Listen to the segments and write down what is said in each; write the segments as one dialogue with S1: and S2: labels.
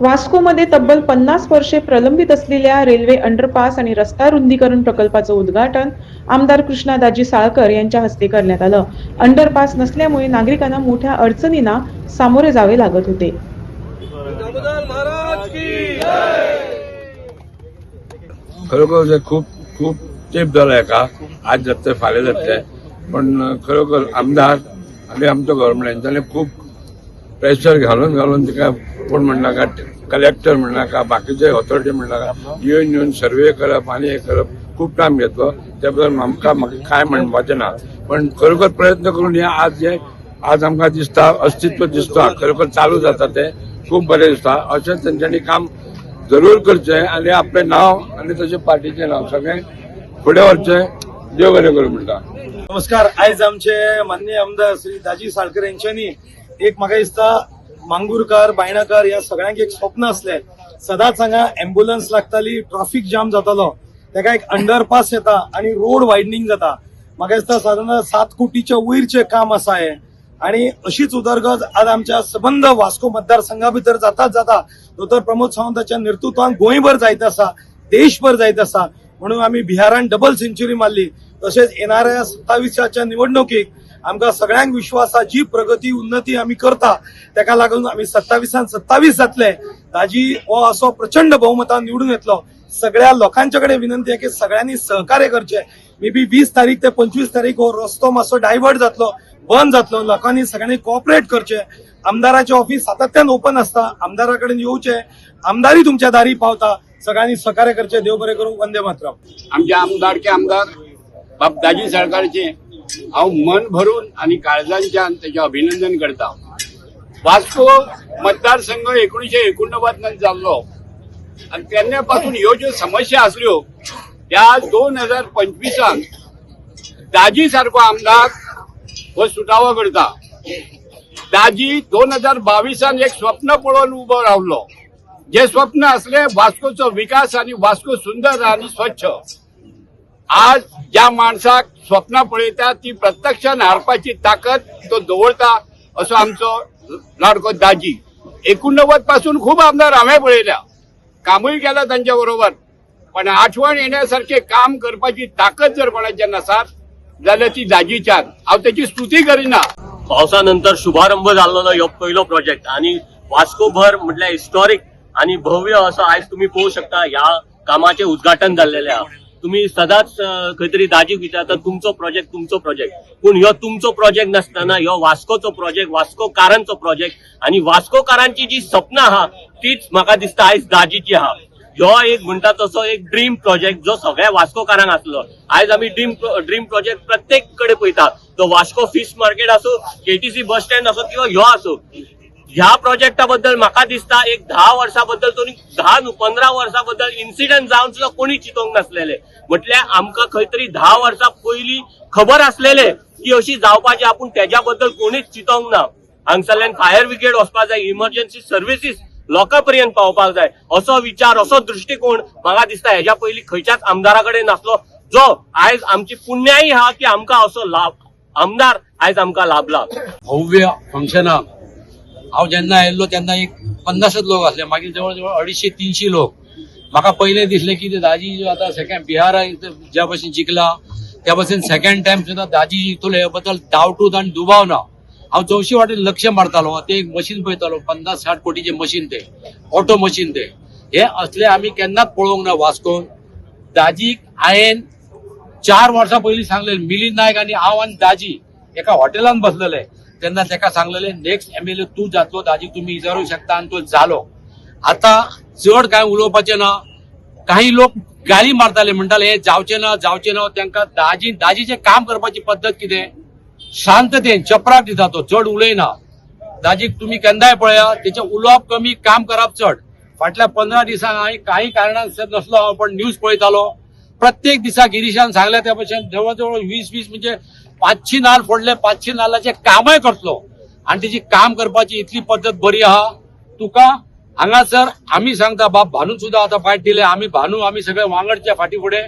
S1: वास्कोमध्ये तब्बल पन्नास वर्षे प्रलंबित असलेल्या रेल्वे अंडरपास आणि रस्ता रुंदीकरण प्रकल्पाचं उद्घाटन आमदार कृष्णादाजी साळकर यांच्या हस्ते करण्यात आलं. अंडरपास नसल्यामुळे नागरिकांना मोठ्या अडचणींना सामोरे जावे लागत होते.
S2: खरोखर खूप खूप टेप झालाय का? आज जातंय फाल्यां जातले पण खरोखर आमदार आणि आमचं गव्हर्नमेंट यांच्याने खूप प्रेशर घालून घालून तिका कोण म्हणला का कलेक्टर म्हणला का बाकीचे ऑथॉरिटी म्हणला का येऊन येऊन सर्वे करप आणि हे करप खूप टायम घेतलो त्या बद्दल आमकां म्हाका कांय म्हणपाचें ना. पण खरोखर प्रयत्न करून हे आज जे आज आमकां दिसता अस्तित्व दिसता खरोखर चालू जाता ते खूप बरें दिसता. अशें तेंच्यांनी काम जरूर करचें आनी आपलें नांव आनी तशें पार्टीचें नांव सगळें फुडें व्हरचें देव बरें करूं म्हणटा
S3: नमस्कार. आयज आमचे माननीय आमदार श्री दाजी साळकर यांच्यानी एक म्हाका दिसता मांगूरकार बायणाकार ह्या सगळ्यांक एक स्वप्न असले. सदांच हांगा अँब्युलन्स लागताली ट्रॅफिक जाम जातालो. ताका एक अंडरपास येता आणि रोड वायडनिंग जाता. म्हाका दिसता साधारण सात कोटीच्या वयरचे काम आसा हे आणि अशीच उदरगत आज आमच्या सबंद वास्को मतदारसंघा भितर जाताच जाता. दोतोर प्रमोद सावंताच्या नेतृत्वान गोंयभर जायत आसा देशभर जायत आसा म्हणून आम्ही बिहारान डबल सेंच्युरी मारली. तसेच येणाऱ्या सत्तावीसच्या निवडणुकीक आमकां सगळ्यांक विश्वास आसा जी प्रगती उन्नती आम्ही करता तेका लागून आम्ही सत्तावीसान सत्तावीस जातले. ताजी हो असो प्रचंड बहुमतान निवडून येतलो. सगळ्या लोकांच्या कडेन विनंती आहे की सगळ्यांनी सहकार्य करचे. मे बी वीस तारीख ते पंचवीस तारीख हो रस्तो मातसो डायव्हर्ट जातलो बंद जातलो. लोकांनी सगळ्यांनी कॉपरेट करचे. आमदाराचे ऑफिस सातत्यान ओपन असता. आमदारा कडेन येवचे आमदारी तुमच्या दारी पावता. सगळ्यांनी सहकार्य करचे. देव बरें करूं. वंदे मातरम.
S4: आमचे आमदारचे आमदार बापदाजी सरकारचे. हांव मन भरून आणि काळजांच्यान त्याचे अभिनंदन करता. वास्को मतदारसंघ एकोणीशे एकोणनव्वदन जाल्लो आणि तेन्ना पासून ह्यो ज्यो समस्या आसल्यो त्या दोन हजार पंचवीसान दाजी सारको आमदार हो सुटावो करता. दाजी दोन हजार बावीसान एक स्वप्न पळोवन उबो रावलो जे स्वप्न असले वास्कोचो विकास आणि वास्को सुंदर आणि स्वच्छ. आज ज्या माणसाक स्वप्नां पळयता ती प्रत्यक्षान हारपाची ताकद तो दवरता असो आमचो लाडको दाजी. एकोणनव्वदपासून खूप आमदार हांवें पळयल्या कामूय केला तांच्या बरोबर पण आठवण येण्यासारखे काम करपाची ताकद जर कोणाच्या नसात जाल्यार ती दाजीच्यान हांव त्याची स्तुती करिना
S5: पावसानंतर शुभारंभ झालेलो ह्यो पहिलो प्रोजेक्ट आणि वास्कोभर म्हटल्यार हिस्टॉरिक आणि भव्य असं आज तुम्ही पोवू शकता ह्या कामाचे उद्घाटन झालेले आहे. तुम्ही सदांच अं, खंय तरी दाजीक विचारता तुमचो प्रोजेक्ट तुमचो प्रोजेक्ट पूण ह्यो तुमचो प्रोजेक्ट नासतना ह्यो वास्कोचो प्रोजेक्ट वास्कोकारांचो प्रोजेक्ट आणि वास्कोकारांची जी सपनां आहा तीच म्हाका दिसता आयज दाजीची आहा. ह्यो एक म्हणटा तसो एक ड्रीम प्रोजेक्ट जो सगळ्या वास्कोकारांक आसलो. आयज आमी ड्रीम ड्रीम प्रोजेक्ट प्रत्येक कडेन पळयता तो वास्को फिश मार्केट आसूं केटीसी बस स्टँड आसूं किंवा ह्यो आसूं ह्या प्रोजेक्टा बद्दल म्हाका दिसता एक धा वर्षा बद्दल तरी धा न्हू पंदरा वर्सां बद्दल इन्सिडंट जावन सुद्दां कोणी चिंतोंक नासलेले. म्हटल्यार आमकां खंय तरी धा वर्सां पयलीं खबर आसलेले की अशी जावपाची आपूण तेज्या बद्दल कोणीच चिंतोंक ना. हांगसरल्यान फायर ब्रिगेड वचपाक जाय इमर्जन्सी सर्विसीस लोकां पर्यंत पावपाक जाय असो विचार असो दृश्टीकोण म्हाका दिसता हेज्या पयलीं खंयच्याच आमदारा कडेन नासलो. जो आयज आमची पुण्याय आहा की आमकां असो लाभ आमदार आयज आमकां लाभला.
S6: भव्य फंक्शनाक हांव जेन्ना आयिल्लो तेन्ना एक पन्नासच लोक असले. मागीर जवळ जवळ अडीचशे तीनशे लोक. म्हाका पयलें दिसलें की ते दाजी जो आतां सेकंड बिहाराक ज्या भशेन जिंकला त्या भशेन सेकंड टायम सुद्दां दाजी जिंकतलो हे बद्दल डावटूच आनी दुबाव ना हांव चवशी वाटेन लक्ष मारतालो. ते एक मशीन पळयतालो पन्नास साठ कोटीचे मशीन ते. ऑटो मशीन ते. हे असले आमी केन्नाच पळोवंक ना वास्कोन दाजीक हांवें चार वर्सां पयलीं सांगलें मिलिंद नायक आनी हांव आनी दाजी एका हॉटेलान बसलेले. तेन्ना ताका सांगलेले नेक्स्ट एम एल ए जातलो दाजी तुम्ही विचारूंक शकता आनी तो जालो आतां चड कांय उलोवपाचें ना काही लोक गाली मारताले म्हणटाले हे जावचे ना जावचे ना त्यांना दाजी दाजीचें काम करपाची पद्दत कितें शांततेन चपराक दिता तो चड उलयना दाजीक तुमी केन्नाय पळया तेचें उलोवप कमी काम करप चड फाटल्या पंदरा दिसांक हांवें काही कारणान नसलो हांव पण न्यूज पळयतालो प्रत्येक दिसा गिरीशान सांगल्या त्या भशेन जवळ जवळ वीस वीस म्हणजे पांचशी नाल फोडले पांचशी नाल्लाचे कामय करतलो आनी तिची काम करपाची इतली पद्दत बरी आहा. तुका हांगासर आमी सांगता बाप भानू सुद्दां आतां फायट दिले. आमी भानू आमी सगळे वांगडच्या फाटी फुडें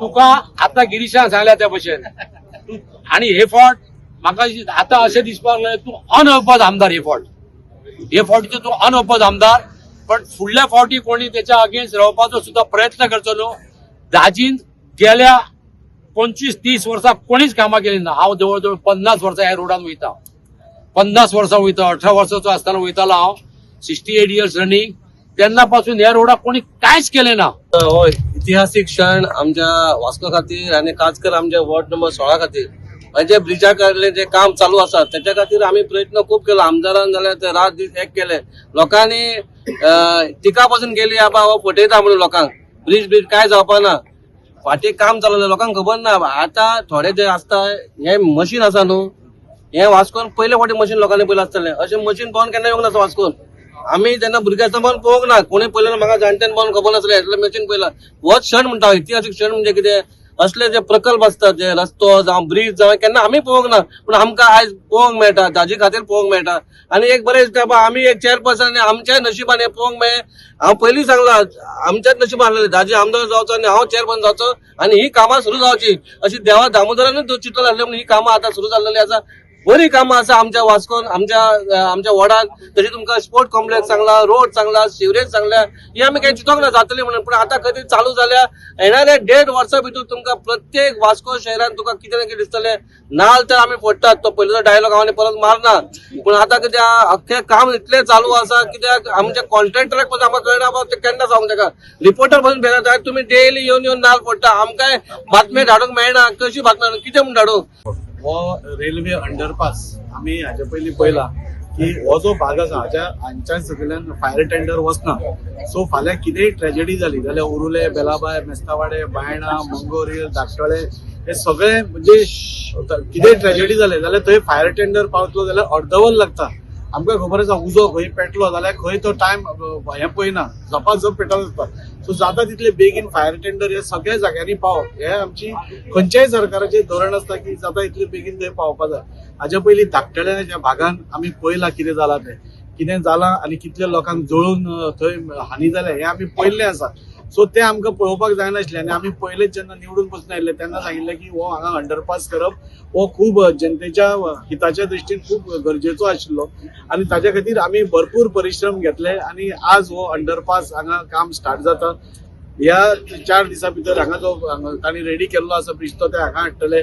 S6: तुका आतां गिरीशान सांगल्या त्या भशेन आणि आनी हे फावट म्हाका आतां अशें दिसपाक लागलें तूं अनअपद आमदार हे फावट हे फावटीचो तूं अनअपद आमदार. पण फुडल्या फावटी कोणी त्याच्या अगेन्स्ट रावपाचो सुद्धा प्रयत्न करतलो दाजीन गेल्या पंचवीस तीस वर्सां कोणीच कामां केली ना हांव जवळ जवळ पन्नास वर्सां ह्या रोडान वयता पन्नास वर्सां वयता अठरा वर्साचो आसतना वयतालो हांव सिक्स्टी एट इयर्स रनिंग. तेन्ना पासून ह्या रोडाक कोणी कांयच केलें ना.
S7: हो इतिहासीक क्षण आमच्या वास्को खातीर आनी खास कर आमच्या वॉर्ड नंबर सोळा खातीर. म्हणजे ब्रिजा कडले जे काम चालू आसा त्याच्या खातीर आमी प्रयत्न खूब केलो. आमदारान जाल्यार ते रात दीस एक केले. लोकांनी तिका टिका पासून गेली आबा हो फटयता म्हणून लोकांक. ब्रिज ब्रिज काय जावपा ना फाटी काम चालू लोकांक खबर ना. आता थोडे जे असता हे मशीन आसा न्हू हे वास्कोन पहिले फावटी मशीन लोकांनी पयलें आसतलें अशें मशीन पळोवन केन्ना येवंक ना वास्कोन आमी जेन्ना भुरगे आसतना पळोवन पळोवंक ना. कोणी पयलें म्हाका जाणट्यान पळोवन खबर नासलें येतलें मशीन पयलां होच क्षण म्हणटा इतिहासीक क्षण म्हणजे कितें असले जे प्रकल्प असतात जे रस्तो जावं ब्रिज जावं केन्ना आमी पळोवंक ना. पूण आमकां आयज पळोवंक मेळटा ताजे खातीर पळोवंक मेळटा. आनी एक बरें दिसता बा आमी एक चेअरपर्सन आनी आमच्या नशिबान हें पळोवंक मेळ्ळें हांव पयलीं सांगलां आमच्याच नशिबान आसलेलें दाजी आमदार जावचो आनी हांव चेअरपर्सन जावचो आनी ही कामां सुरू जावची. अशी देवा दामोदरानूच चिंतलो आसलें म्हणून ही कामां आतां सुरू जाल्लेली आसा. बरी कामां आसा आमच्या वास्कोन आमच्या आमच्या वॉर्डान तरी तुमकां स्पोर्ट कॉम्प्लेक्स सांगला रोड सांगला सिवरेज सांगल्या हे आमी काही चिंतोंक ना जातली म्हणून पूण आतां कधी चालू जाल्या येणाऱ्या देड वर्सां भितर तुमकां प्रत्येक वास्को शहरान तुका कितें ना कितें दिसतलें. नाल तर आमी फोडटात तो पयलींचो डायलॉग हांव परत मारना पूण आतां कितें अख्खें काम इतलें चालू आसा कित्याक आमच्या कॉन्ट्रॅक्टराक पसून आमकां कळना बाबा ते केन्ना सांगूंक ताका रिपोर्टरपासून भेटता तुमी डेली येवन येवन नाल फोडटा आमकांय बातम्यो धाडूंक मेळना कशी बातम्यो कितें म्हूण धाडूं
S8: हो रेल्वे अंडरपास आम्ही हाचे पयलीं पयला की हो जो भाग आसा हाच्या हांच्या सकयल्यान फायर टेंडर वचना सो फाल्यां कितेंय ट्रेजेडी जाली जाल्यार उरुले बेलाबाय मेस्तावाडे बायणा मंगोरील धाकटळे हे सगळे म्हणजे कितेंय ट्रेजेडी जाले जाल्यार थंय फायर टेंडर पावतलो जाल्यार अर्दवर लागता आमकां खबर आसा उजो खंय पेटलो जाल्यार खंय तो टायम हें पळयना झपा झप पेटत आसता सो जाता तितले बेगीन फायर टेंडर हे सगळ्या जाग्यांनी पावप. हे आमची खंयच्याय सरकाराचे धोरण आसता की जाता तितले बेगीन थंय पावपा जाय. हाज्या पयलीं धाकटल्या ज्या भागान आमी पळयलां कितें जालां तें. कितें जालां आनी कितल्या लोकांक जळून थंय हानी जाल्या हें आमी पळयल्लें आसा. सो तें आमकां पळोवपाक जायनाशिल्लें आनी आमी पयलेच जेन्ना निवडून बसून आयिल्ले तेन्ना सांगिल्लें की हो हांगा अंडरपास करप. हो खूब जनतेच्या हिताच्या दृश्टीन खूब गरजेचो आशिल्लो. आनी ताच्या खातीर आमी भरपूर परिश्रम घेतले आनी आज हो अंडरपास हांगा काम स्टार्ट जाता. ह्या चार दिसां भितर हांगा जो हांगा तांणी रेडी केल्लो आसा ब्रिज तो ते हांगा हाडटले.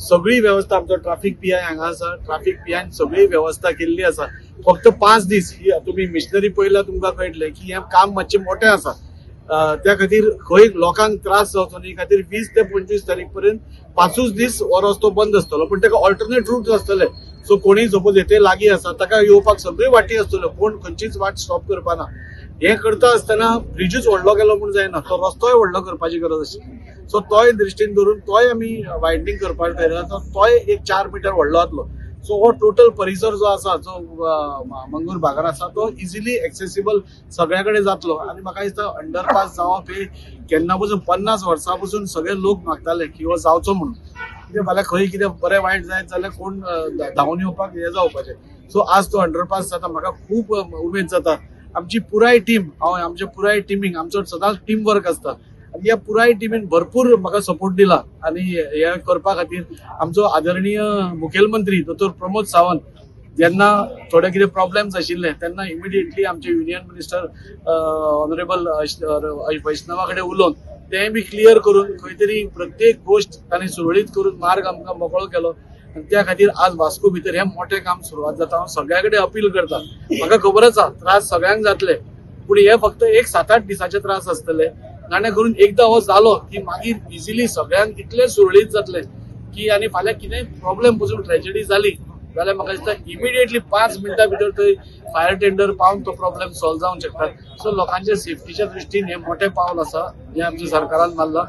S8: सगळी वेवस्था आमचो ट्राफीक पी आय हांगा आसा. ट्राफीक पी सगळी वेवस्था केल्ली आसा. फक्त पांच दीस ही तुमी मिशनरी पळयल्यार तुमकां कळटलें की हें काम मातशें मोठें आसा. त्या खातीर खंय लोकांक त्रास जावचो न्ही खातीर वीस ते पंचवीस तारीख पर्यंत पांचूच दीस हो रस्तो बंद आसतलो पूण ताका ऑल्टरनेट रूट आसतले सो कोणीय सपोज येथे लागीं आसा ताका येवपाक सगळ्यो वाटी आसतल्यो कोण खंयचीच वाट स्टॉप करपाना हे करता आसतना ब्रिजूच व्हडलो गेलो म्हूण जायना तो रस्तोय व्हडलो करपाची गरज आशिल्ली सो तोय दृश्टीन धरून तोय आमी वायडनींग करपाक थारायला तोय एक चार मिटर व्हडलो जातलो सो हो टोटल परिसर जो आसा जो मंगूर भागार आसा तो इजिली एक्सेसिबल सगळ्या कडेन जातलो आनी म्हाका दिसता अंडरपास जावप हे केन्ना पसून पन्नास वर्सां पसून सगळे लोक मागताले की हो जावचो म्हणून. म्हणजे कितें फाल्यां खंय कितें बरें वायट जायत जाल्यार कोण धांवून येवपाक हे जावपाचें सो आज तो अंडरपास जाता म्हाका खूब उमेद जाता. आमची पुराय टीम हांव आमच्या पुराय टिमींग आमचो सदांच टीम वर्क आसता आनी ह्या पुराय टिमीन भरपूर म्हाका सपोर्ट दिला. आनी हे करपा खातीर आमचो आदरणीय मुखेलमंत्री दोतोर प्रमोद सावंत जेन्ना थोडे कितें प्रॉब्लेम्स आशिल्ले तेन्ना इमिडिएटली आमचे युनियन मिनिस्टर ऑनरेबल वैष्णवा कडेन उलोवन तें बी क्लियर करून खंय तरी प्रत्येक गोश्ट तांणी सुरळीत करून मार्ग आमकां मोकळो केलो. आनी त्या खातीर आज वास्को भितर हें मोठें काम सुरवात जाता. हांव सगळ्या कडेन अपील करता. म्हाका खबर आसा त्रास सगळ्यांक जातले पूण हे फक्त एक सात आठ दिसाचे त्रास आसतले. गाणे करून एकदां हो जालो की मागीर इजिली सगळ्यांक इतले सुरळीत जातले की आनी फाल्यां कितेंय प्रॉब्लेम पसून ट्रॅजेडी जाली जाल्यार म्हाका दिसता इमिडिएटली पांच मिनटां भितर थंय फायर टेंडर पावन तो प्रॉब्लेम सॉल्व जावंक शकता सो लोकांच्या सेफ्टीच्या दृश्टीन हें मोठें पावल आसा हें आमच्या सरकारान मारला.